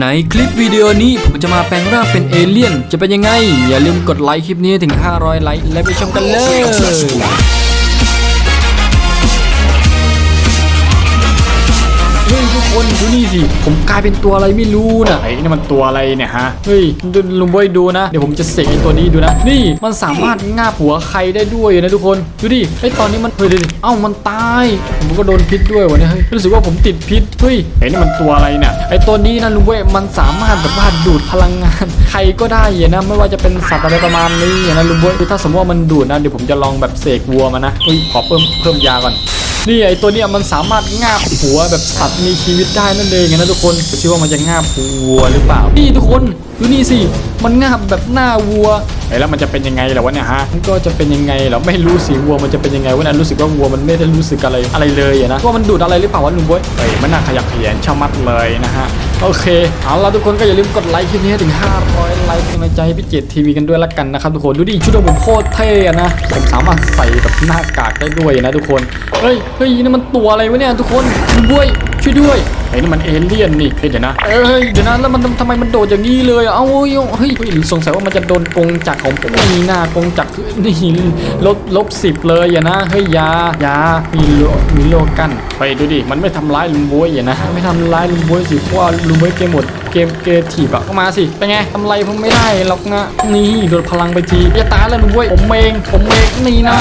ในคลิปวิดีโอนี้ผมจะมาแปลงร่างเป็นเอเลี่ยน จะเป็นยังไง อย่าลืมกดไลค์คลิปนี้ให้ถึง 500 ไลค์และไปชมกันเลย คนดูนี่สิ ผมกลายเป็นตัวอะไรไม่รู้นะไอ้นี่มันตัวอะไรเนี่ยฮะ เฮ้ยดูลุงบอยดูนะ เดี๋ยวผมจะเสกไอ้ตัวนี้ดูนะ นี่มันสามารถง่าบหัวใครได้ด้วยนะทุกคน ดูดิ ไอ้ตอนนี้มัน เฮ้ยดูดิเอ้ามันตาย ผมก็โดนพิษด้วยวะเนี่ย เฮ้ย รู้สึกว่าผมติดพิษ เฮ้ย ไอ้นี่มันตัวอะไรเนี่ย ไอ้ตัวนี้นะลุงเว้ยมันสามารถแบบว่าดูดพลังงาน ใครก็ได้อะนะ ไม่ว่าจะเป็นสัตว์อะไรประมาณนี้นะลุงเว้ยถ้าสมมติว่ามันดูดนะ เดี๋ยวผมจะลองแบบเสกวัวมานะเฮ้ยขอเพิ่มเพิ่มยาก่อน นี่ไอ้ตัวเนี้ยมันสามารถง่าหัวแบบสัตว์มีชีวิตได้นั่นเองนะทุกคนดูซิว่ามันจะงาบวัวหรือเปล่านี่ทุกคนดูนี่สิมันงาบแบบหน้าวัวไอ้แล้วมันจะเป็นยังไงล่ะวะเนี่ยฮะมันก็จะเป็นยังไงเหรอไม่รู้สิวัวมันจะเป็นยังไงวะนะรู้สึกว่าวัวมันไม่ได้รู้สึกอะไรอะไรเลยอะนะว่ามันดูดอะไรหรือเปล่าวะลุงบ๊วยเอ้ยมันน่าขยักขยงชะมัดเลยนะฮะโอเคเอาละทุกคนก็อย่าลืมกดไลค์คลิปนี้ให้ถึง 500 ไลค์เป็นกำลังใจให้พี่เจตทีวีกันด้วยละกันนะครับทุกคนดูดิชุดของผมโคตรเท่นะผมสามารถใส่แบบหน้ากากได้ด้วยนะทุกคนเฮ้ยเฮ้ยนี่มันตัวอะไรวะเนี่ยทุกคนบุ้ย ช่วยด้วย อ้นี่มันเอเลี่ยนนี่เฮ้ยเดี๋ยวนะ เอ้ยเดี๋ยวนะแล้วมันทำไมมันโดดอย่างนี้เลยอะเอ้าเฮ้ยเฮ้ยเฮ้ยสงสัยว่ามันจะโดนกรงจักรของผมนี่หน้ากรงจักรนี่ลบลบสิบเลยอะนะเฮ้ยอยาอยามีโลมีโลกันไปดูดิมันไม่ทำร้ายลุงบวยอย่านะไม่ทำร้ายลุงบวยสิเพราะว่าลุงบวยเกมหมดเกมเกมถีบอะก็มาสิเป็นไงทำไรผมไม่ได้หรอกนะนี่โดนพลังไปทีอย่าตายแล้วลุงบวยผมเองผมเองนี่นะ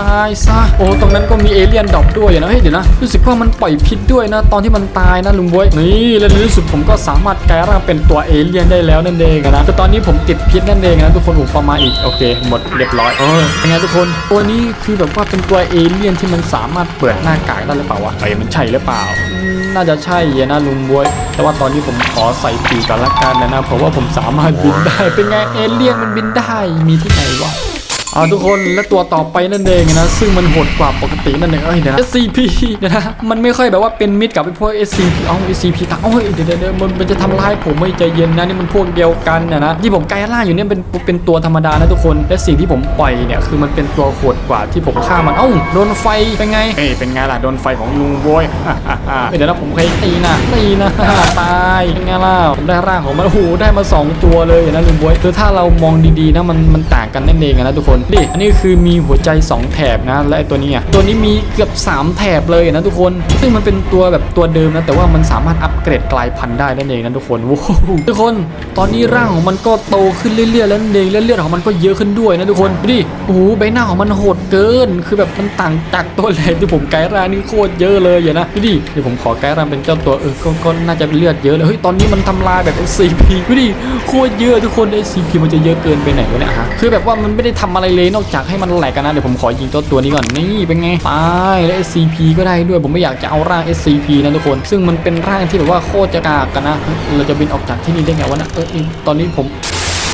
ตายซะโอ้ตรงนั้นก็มีเอเลี่ยนดรอปด้วยอะนะเฮ้ยเดี๋ยวนะรู้สึกว่ามันปล่อยพิษด้วยนะ ตอนที่มันตายนะลุงบวยนี่แล้วในที่สุดผมก็สามารถกลายร่างเป็นตัวเอเลี่ยนได้แล้วนั่นเองนะแต่ตอนนี้ผมติดพิษนั่นเองนะทุกคนผมประมาณอีกโอเค หมดเรียบร้อยเออเป็นไงทุกคนตัวนี้คือแบบว่าเป็นตัวเอเลี่ยนที่มันสามารถเปิดหน้ากากได้หรือเปล่าวะไอ้มันใช่หรือเปล่า น่าจะใช่อะนะลุงบวย แต่ว่าตอนนี้ผมขอใส่ปีกก่อนละกันนะนะเพราะว่าผมสามารถบินได้เป็นไงเอเลี่ยนมันบินได้มีที่ไหนวะ เอาทุกคนและตัวต่อไปนั่นเองนะ ซึ่งมันโหดกว่าปกตินั่นเองเอ้ยเดี๋ยวนะ SCP เดี๋ยวนะมันไม่ค่อยแบบว่าเป็นมิตรกับไอ้พวก SCP เอ้า SCP ตางเอ้ยเดี๋ยวเดี๋ยวเดี๋ยวมันมันจะทำร้ายผมไม่ใจเย็นนะนี่มันพวกเดียวกันนะนะที่ผมกลายร่างอยู่เนี่ยเป็นเป็นตัวธรรมดานะทุกคนและสิ่งที่ผมปล่อยเนี่ยคือมันเป็นตัวโหดกว่าที่ผมฆ่ามันเอ้าโดนไฟเป็นไงเอ้ยเป็นไงล่ะโดนไฟของลุงบวยเอ้ยเดี๋ยวนะผมเคยตีนะตีนะตายเป็นไงล่ะผมได้ร่างของมันโอ้โหได้มา 2 ตัวเลยนะลุงบวยคือถ้าเรามองดีๆนะมันมันต่างกันนั่นเองอะนะทุกคนดิอันนี้คือมีหัวใจ 2 แถบนะและตัวนี้อะตัวนี้มีเกือบ 3 แถบเลยนะทุกคน ซึ่งมันเป็นตัวแบบตัวเดิมนะแต่ว่ามันสามารถอัปเกรดกลายพันธุ์ได้นั่นเองนะทุกคนว้าวทุกคนตอนนี้ร่างของมันก็โตขึ้นเรื่อยๆแล้วนั่นเองและเลือดของมันก็เยอะขึ้นด้วยนะทุกคนดิโอ้โหใบหน้าของมันโหดเกิน คือแบบมันต่างจากตัวแรกที่ผมไกด์ร่างนี่โคตรเยอะเลยอย่านะดูดิเดี๋ยวผมขอไกด์ร่างเป็นเจ้าตัวเออก็ก็น่าจะเลือดเยอะเลยเฮ้ยตอนนี้มันทำลายแบบ SCP ดูดิโคตรเยอะทุกคน SCP มันจะเยอะเกินไปไหนวะเนี่ยฮะคือแบบว่ามันไม่ได้ทำอะไรเลยนอกจากให้มันแหลกกันนะเดี๋ยวผมขอยิงตัวตัวนี้ก่อนนี่เป็นไงตายและ SCP ก็ได้ด้วยผมไม่อยากจะเอาร่าง SCP นะทุกคน ซึ่งมันเป็นร่างที่แบบว่าโคตรจะกากกันนะ เราจะบินออกจากที่นี่ได้ไงวะนะเออตอนนี้ผม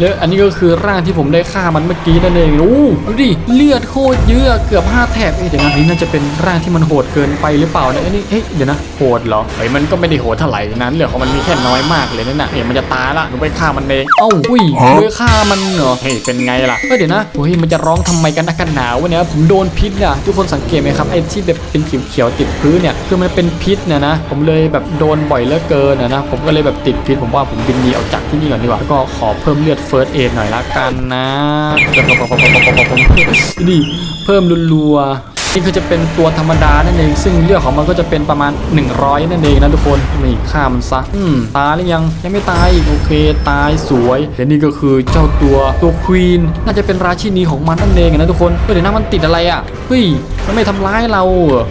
แล้วอันนี้ก็คือร่างที่ผมได้ฆ่ามันเมื่อกี้นั่นเองโอ้ดูดิเลือดโคตรเยอะเกือบ5แถบเอ้ยเดี๋ยวนะนี่น่าจะเป็นร่างที่มันโหดเกินไปหรือเปล่าเนี่ยอันนี้เฮ้ยเดี๋ยวนะโหดเหรอเฮ้ยมันก็ไม่ได้โหดเท่าไหร่นะเรื่องของมันมีแค่น้อยมากเลยนั่นน่ะเฮ้ยมันจะตายละหนูไปฆ่ามันเองเอ้าอุ้ยเว้ยฆ่ามันเหรอเฮ้ยเป็นไงล่ะเฮ้ยเดี๋ยวนะโอ้ยมันจะร้องทำไมกันนักกันหนาวะเนี่ยผมโดนพิษอะทุกคนสังเกตไหมครับไอ้ที่แบบเป็นเขียวๆติดพื้นเนี่ยคือมันเป็นพิษเนี่ยนะผมเลยแบบโดนบ่อยเหลือเกินอะนะผมก็เลยแบบติดพิษผมว่าผมบินหนีออกจากที่นี่ก่อนดีกว่าแล้วก็ขอเพิ่มเลือดเฟิร์สเอดหน่อยละกันนะ นี่เพิ่มรัว นี่คือจะเป็นตัวธรรมดานั่นเอง ซึ่งเลือดของมันก็จะเป็นประมาณ 100 นั่นเองนะทุกคนนี่ฆ่ามันซะอืมตายหรือยังยังไม่ตายอีกโอเค ตายสวยและนี่ก็คือเจ้าตัวตัวควีนน่าจะเป็นราชินีของมันนั่นเองนะทุกคนเดี๋ยวนะมันติดอะไรอะเฮ้ยมันไม่ทำร้ายเรา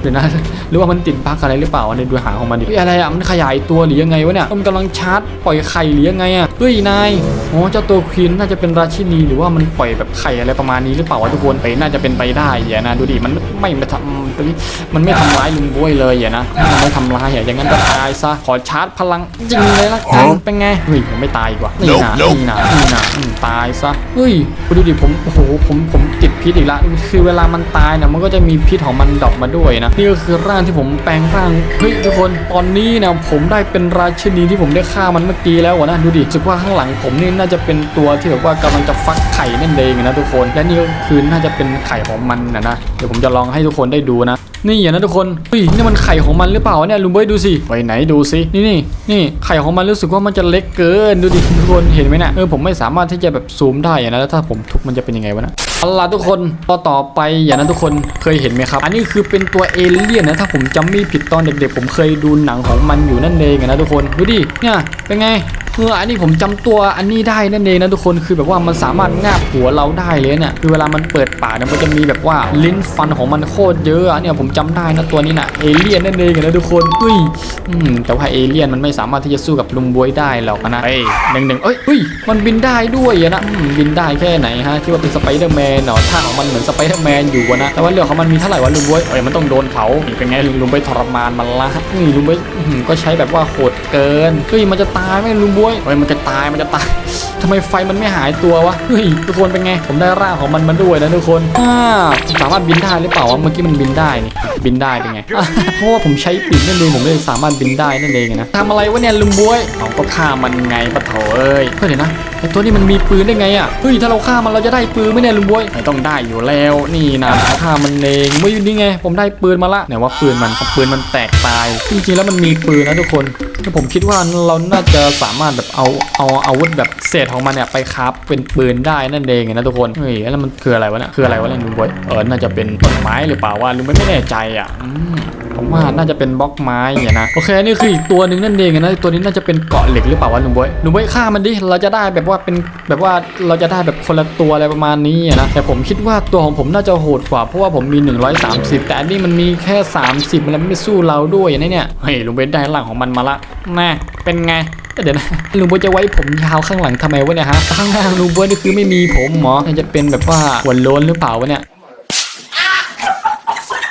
เดี๋ยวนะ หรือว่ามันติดบั๊กอะไรหรือเปล่าอันดูหางของมันดิอะไรอะมันขยายตัวหรือยังไงวะเนี่ยมันกำลังชาร์จปล่อยไข่หรือยังไงอะเฮ้ยนายอ๋อเจ้าตัวควีนน่าจะเป็นราชินีหรือว่ามันปล่อยแบบไข่อะไรประมาณนี้หรือเปล่าวะทุกคนไปน่าจะเป็นไปได้อย่านะดูดิมันไม่ไม่ทำมันไม่ทำร้ายลุงบ้วยเลยอย่านะมันไม่ทำร้ายอย่าอย่างนั้นก็ตายซะขอชาร์จพลังจริงเลยละกันเป็นไงเฮ้ยยังไม่ตายอีกว่ะนี่นะนี่นะนี่นะอืมตายซะเฮ้ยดูดิผมโอ้โหผมผมติดพิษอีกละคือเวลามันตายเนี่ยมันก็จะมีพิษของมันดรอปมาด้วยนะนี่ก็คือร่างที่ผมแปลงร่างเฮ้ยทุกคนตอนนี้นะผมได้เป็นราชินีที่ผมได้ฆ่ามันเมื่อกี้แล้วอะนะดูดิรู้สึกว่าข้างหลังผมนี่น่าจะเป็นตัวที่แบบว่ากำลังจะฟักไข่นั่นเองนะทุกคน และนี่ก็คือน่าจะเป็นไข่ของมันนะนะเดี๋ยวผมจะลองให้ให้ทุกคนได้ดูนะ นี่อย่างนะทุกคนเฮ้ยนี่มันไข่ของมันหรือเปล่าเนี่ยลุงเบ้ยดูสิไปไหนดูสินี่นี่นี่ไข่ของมันรู้สึกว่ามันจะเล็กเกินดูดิทุกคนเห็นไหมเนะเออผมไม่สามารถที่จะแบบซูมได้อะนะแล้วถ้าผมทุบมันจะเป็นยังไงวะนะเอาล่ะทุกคนต่อต่อไปอย่างนั้นทุกคนเคยเห็นไหมครับ อันนี้คือเป็นตัวเอเลี่ยนนะถ้าผมจำไม่ผิดตอนเด็กๆ ผมเคยดูหนังของมันอยู่นั่นเองอะนะทุกคนดูดิเนี่ยเป็นไง เอออันนี้ผมจำตัวอันนี้ได้นั่นเองนะทุกคนคือแบบว่ามันสามารถงาบหัวเราได้เลยเนี่ยคือเวลามันเปิดปากเนี่ยมันจะมีแบบว่าลิ้นฟันของมันโคตรเยอะอะเนี่ยผมจำได้นะตัวนี้นะเอเลี่ยนนั่นเองนะทุกคนเฮ้ยอืมแต่ว่าเอเลี่ยนมันไม่สามารถที่จะสู้กับลุงบวยได้หรอกนะเฮ้ยหนึ่งหนึ่งเอ้ยเฮ้ยมันบินได้ด้วยนะบินได้แค่ไหนฮะคิดว่าเป็นสไปเดอร์แมนเหรอท่าของมันเหมือนสไปเดอร์แมนอยู่อะนะแต่ว่าเรื่องของมันมีเท่าไหร่วะลุงบวยเฮ้ยมันต้องโดนเผาเป็นไงลุงบวยทรมานมันละนี่ลุงบวยก็ใช้แบบว่าโหดเกินเฮ้ยมันจะตายไหมลุงบวยเฮ้ยมันจะตายมันจะตายทำไมไฟมันไม่หายตัววะเฮ้ยทุกคนเป็นไง ผมได้ร่างของมันมาด้วยนะทุกคนอ่าสามารถบินได้หรือเปล่าวะเมื่อกี้มันบินได้นี่บินได้เป็นไงอะเพราะว่าผมใช้ปีกนั่นเองผมเลยสามารถบินได้นั่นเองนะทำอะไรวะเนี่ยลุงบวยเอาก็ฆ่ามันไงปะโถเอ้ยเฮ้ยเดี๋ยวนะไอตัวนี้มันมีปืนได้ไงอะเฮ้ยถ้าเราฆ่ามันเราจะได้ปืนไหมเนี่ยลุงบวยไม่ต้องได้อยู่แล้วนี่นะฆ่ามันเองไม่อยู่นี่ไง ผมได้ปืนมาละไหนว่าปืนมันปืนมันแตกตายจริงๆแล้วมันมีปืนนะทุกคนแล้วผมคิดว่าเราน่าจะสามารถแบบเอาเอาอาวุธแบบเศษของมันเนี่ยไปคราฟเป็นปืนได้นั่นเองนะทุกคนเฮ้ยแล้วมันคืออะไรวะเนี่ยคืออะไรวะเนี่ยลุงบวยเออน่าจะเป็นต้นไม้หรือเปล่าว่าลุงไม่ไม่แน่ใจอะ ผมว่าน่าจะเป็นบล็อกไม้เนี่ยนะโอเคนี่คืออีกตัวหนึ่งนั่นเองนะตัวนี้น่าจะเป็นเกาะเหล็กหรือเปล่าวะลุงบวยลุงบวยฆ่ามันดิเราจะได้แบบว่าเป็นแบบว่าเราจะได้แบบคนละตัวอะไรประมาณนี้นะแต่ผมคิดว่าตัวของผมน่าจะโหดกว่าเพราะว่าผมมี 130 แต่อันนี้มันมีแค่ 30 มันไม่สู้เราด้วยอย่างนี้เนี่ยเฮ้ยลุงเบนได้หลังของมันมาละน่เป็นไงเดี๋ยวนะลุงบวยจะไว้ผมยาวข้างหลังทำไมวะเนี่ยฮะข้างหน้าลุงบวยนี่คือไม่มีผมหมอจะเป็นแบบว่าหัวโล้นหรือเปล่าวะเนี่ย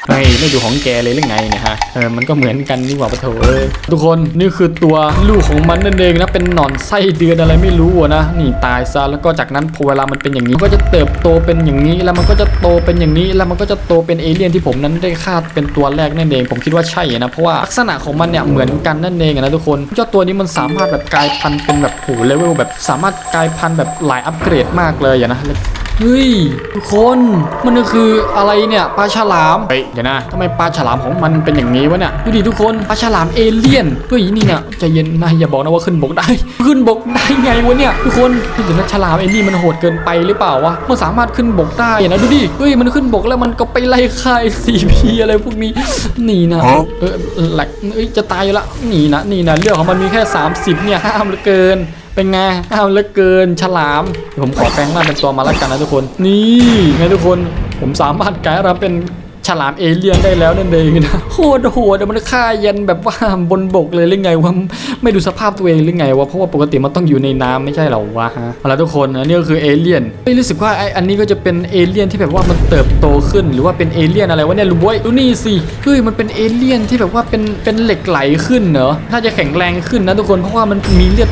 เฮ้ยไม่ดูของแกเลยหรือไงเนี่ยฮะเออมันก็เหมือนกันนี่หว่าปะโถเอ้ยทุกคนนี่คือตัวลูกของมันนั่นเองนะเป็นหนอนไส้เดือนอะไรไม่รู้นะนี่ตายซะแล้วก็จากนั้นพอเวลามันเป็นอย่างนี้ก็จะเติบโตเป็นอย่างนี้แล้วมันก็จะโตเป็นอย่างนี้แล้วมันก็จะโตเป็นเอเลี่ยนที่ผมนั้นได้คาดเป็นตัวแรกนั่นเอง ผมคิดว่าใช่นะเพราะว่าลักษณะของมันเนี่ยเหมือนกันนั่นเองนะทุกคนเจ้าตัวนี้มันสามารถแบบกลายพันธุ์เป็นแบบโหเลเวลแบบสามารถกลายพันธุ์แบบหลายอัปเกรดมากเลยอะนะ เฮ้ยทุกคนมันก็คืออะไรเนี่ยปลาฉลามเฮ้ยเดี๋ยวนะทำไมปลาฉลามของมันเป็นอย่างนี้วะเนี่ยดูดิทุกคนปลาฉลามเอเลี่ยนเฮ้ยนี่เนี่ยใจเย็นนะอย่าบอกนะว่าขึ้นบกได้ ขึ้นบกได้ไงวะเนี่ยทุกคนเดี๋ยวนะฉลามไอ้นี่มันโหดเกินไปหรือเปล่าวะมันสามารถขึ้นบกได้นะดูดิเฮ้ยมันขึ้นบกแล้วมันก็ไปไล่ค่ายซีพีอะไรพวกนี้นี่นะเออแหลกเอ้ยจะตายอยู่ละนี่นะนี่นะเรื่องของมันมีแค่ 30 เนี่ยห้ามเหลือเกิน เป็นไงอ้าวเลือเกินฉลามเดี๋ยวผมขอแปลงร่างเป็นตัวมาแล้วกันนะทุกคน นี่ไงทุกคน ผมสามารถกลายร่างเป็น ฉลามเอเลี่ยนได้แล้วนั่นเองนะโคตรโหดมันฆ่ายันแบบว่าบนบกเลยหรือไงวะไม่ดูสภาพตัวเองหรือไงวะเพราะว่าปกติมันต้องอยู่ในน้ำไม่ใช่เหรอวะฮะเอาละทุกคนอันนี้ก็คือเอเลี่ยนไม่รู้สึกว่าไออันนี้ก็จะเป็นเอเลี่ยนที่แบบว่ามันเติบโตขึ้นหรือว่าเป็นเอเลี่ยนอะไรวะเนี่ยลุงบวยดูนี่สิเฮ้ยมันเป็นเอเลี่ยนที่แบบว่าเป็นเป็นเหล็กไหลขึ้นเหรอน่าจะแข็งแรงขึ้นนะทุกคนเพราะว่ามันมีเลือด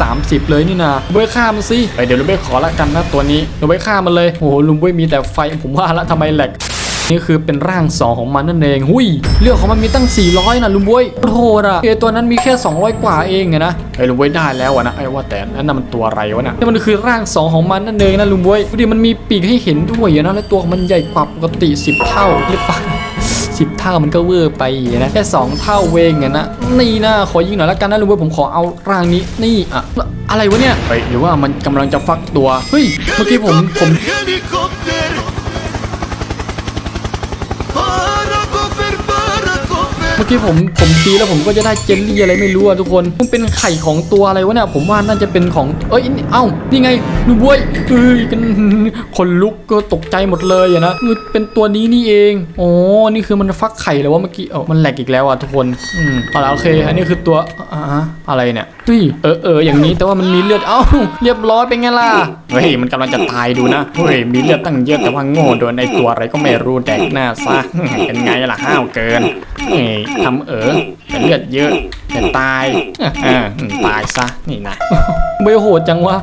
230 เลยนี่นะลุงบวยฆ่ามันสิเฮ้ยเดี๋ยวลุงเบนขอละกันนะตัวนี้ลุงบวยฆ่ามันเลยโอ้โหลุงบวยมีแต่ไฟผมว่าละทำไมแหลก นี่คือเป็นร่างสองของมันนั่นเอง หุยเลือดของมันมีตั้ง 400นะลุงบวยโหดอะเอตัวนั้นมีแค่ 200 กว่าเองไงนะเฮ้ลุงเบนได้แล้วอะนะไอ้ว่าแต่นั่นมันตัวอะไรวะนี่ยนี่มันคือร่างสองของมันนั่นเองนะลุงบวยดูดิมันมีปีกให้เห็นด้วยนะและตัวของมันใหญ่กว่าปกติ 10 เท่าหรือเปล่าสิบเท่ามันก็เวอร์ไปนะแค่สองเท่าเวงไงนะนี่นะขอยิงหน่อยละกันนะลุงบวยผมขอเอาร่างนี้นี่อะอะไรวะเนี่ยเฮ้ยหรือว่ามันกำลังจะฟักตัวเฮ้ยเมื่อกี้ผมผม มื่อกี้ผมผมตีแล้วผมก็จะได้เจลลี่อะไรไม่รู้อะทุกคนมันเป็นไข่ของตัวอะไรวะเนี่ยผมว่าน่าจะเป็นของเอ้ยนี่เอ้านี่ไงดูบวยเอ้ยกันคนลุกก็ตกใจหมดเลยอะนะเออเป็นตัวนี้นี่เองอ๋อนี่คือมันฟักไข่แล้วว่าเมื่อกี้เออมันแหลกอีกแล้วอะทุกคนอืมเอาละโอเคอันนี้คือตัวอ่าอะไรเนี่ยเฮ้ยเออเอออย่างนี้แต่ว่ามันมีเลือดเอ้าเรียบร้อยเป็นไงล่ะเฮ้ยมันกำลังจะตายดูนะเฮ้ยมีเลือดตั้งเยอะแต่ว่าโง่โดนไอตัวอะไรก็ไม่รู้แดกหน้าซะเป็นไงล่ะห้าวเกิน ทำเออแต่เลือดเยอะแต่ตายเออตายซะนี่นะบวยโหดจังวะ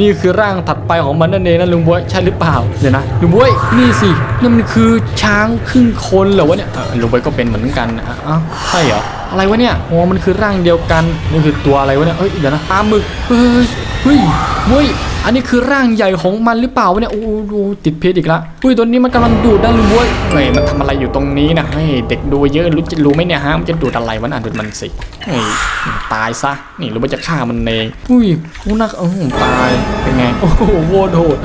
นี่คือร่างถัดไปของมันนั่นเองนะลุงบวยใช่หรือเปล่าเดี๋ยวนะลุงบวยนี่สินั่นมันคือช้างครึ่งคนเหรอวะเนี่ยเออลุงไปก็เป็นเหมือนกันนะอ้าวใช่เหรออะไรวะเนี่ยอ๋อมันคือร่างเดียวกันนี่คือตัวอะไรวะเนี่ยเอ้ยเดี๋ยวนะปลาหมึกเฮ้ยเฮ้ยเฮ้ย อันนี้คือร่างใหญ่ของมันหรือเปล่าวะเนี่ยโอ้โหติดเพชรอีกละอุ้ยตัวนี้มันกำลังดูดนะลุงเวยเฮ้ยมันทำอะไรอยู่ตรงนี้นะเฮ้ยเด็กดูเยอะรู้จะรู้ไหมเนี่ยฮะมันจะดูดอะไรวะน่ะดูดมันสิเฮ้ยตายซะนี่รู้ว่าจะฆ่ามันเองอุ้ยโอ้นักเออตายเป็นไงโอ้โหโวดโหด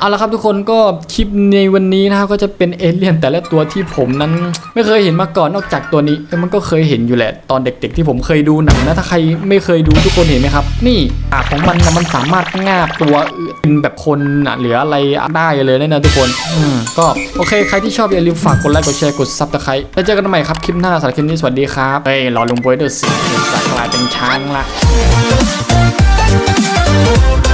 เอาละครับทุกคนก็คลิปในวันนี้นะครับก็จะเป็นเอเลี่ยนแต่ละตัวที่ผมนั้น ไม่เคยเห็นมาก่อนนอกจากตัวนี้มันก็เคยเห็นอยู่แหละ ตอนเด็กๆ ที่ผมเคยดูหนังนะถ้าใครไม่เคยดูทุกคนเห็นไหมครับ นี่ปากของมันนะมันสามารถงาบตัวเป็นแบบคนอะหลืออะไรได้เลยนะนะทุกคนอืมก็โอเคใครที่ชอบอย่าลืมฝากกดไลค์กดแชร์กดซับสไครต์แล้วเจอกันใหม่ครับคลิปหน้าสำหรับคลิปนี้สวัสดีครับเฮ้ยรอลุงบวยด้วยสิเดี๋ยวจะกลายเป็นช้างละ Oh